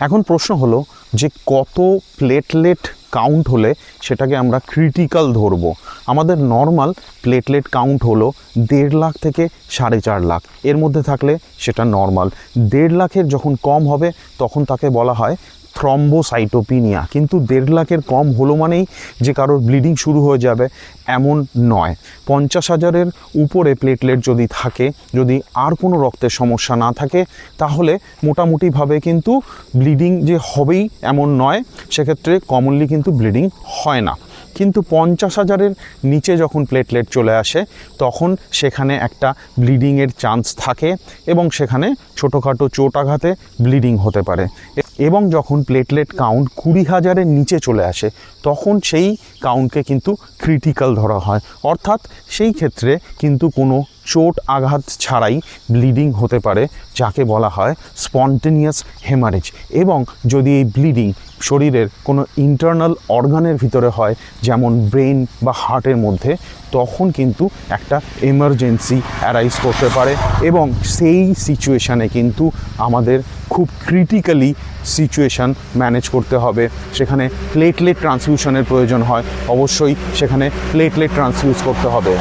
এখন প্রশ্ন হলো যে কত প্লেটলেট কাউন্ট হলে সেটাকে আমরা ক্রিটিক্যাল ধরব? আমাদের নর্মাল প্লেটলেট কাউন্ট হলো দেড় লাখ থেকে সাড়ে চার লাখ। এর মধ্যে থাকলে সেটা নর্মাল দেড় লাখের যখন কম হবে, তখন তাকে বলা হয় থ্রম্বোসাইটোপিনিয়া কিন্তু দেড় লাখের কম হলো মানেই যে কারোর ব্লিডিং শুরু হয়ে যাবে এমন নয়। পঞ্চাশ হাজারের উপরে প্লেটলেট যদি থাকে, যদি আর কোনো রক্তের সমস্যা না থাকে, তাহলে মোটামুটিভাবে কিন্তু ব্লিডিং যে হবেই এমন নয়, সেক্ষেত্রে কমনলি কিন্তু ব্লিডিং হয় না। কিন্তু পঞ্চাশ হাজারের নিচে যখন প্লেটলেট চলে আসে, তখন সেখানে একটা ব্লিডিংয়ের চান্স থাকে এবং সেখানে ছোটোখাটো চোট আঘাতে ব্লিডিং হতে পারে। এবং যখন প্লেটলেট কাউন্ট কুড়ি হাজারের নিচে চলে আসে, তখন সেই কাউন্টকে কিন্তু ক্রিটিক্যাল ধরা হয়। অর্থাৎ সেই ক্ষেত্রে কিন্তু কোনো চোট আঘাত ছাড়াই ব্লিডিং হতে পারে, যাকে বলা হয় স্পন্টেনিয়াস হেমারেজ এবং যদি এই ব্লিডিং শরীরের কোনো ইন্টারনাল অর্গানের ভিতরে হয়, যেমন ব্রেন বা হার্টের মধ্যে, তখন কিন্তু একটা এমার্জেন্সি অ্যারাইজ করতে পারে। এবং সেই সিচুয়েশানে কিন্তু আমাদের খুব ক্রিটিক্যালি সিচুয়েশান ম্যানেজ করতে হবে। সেখানে প্লেটলেট ট্রান্সফিউশনের প্রয়োজন হয়। অবশ্যই সেখানে প্লেটলেট ট্রান্সফিউজ করতে হবে।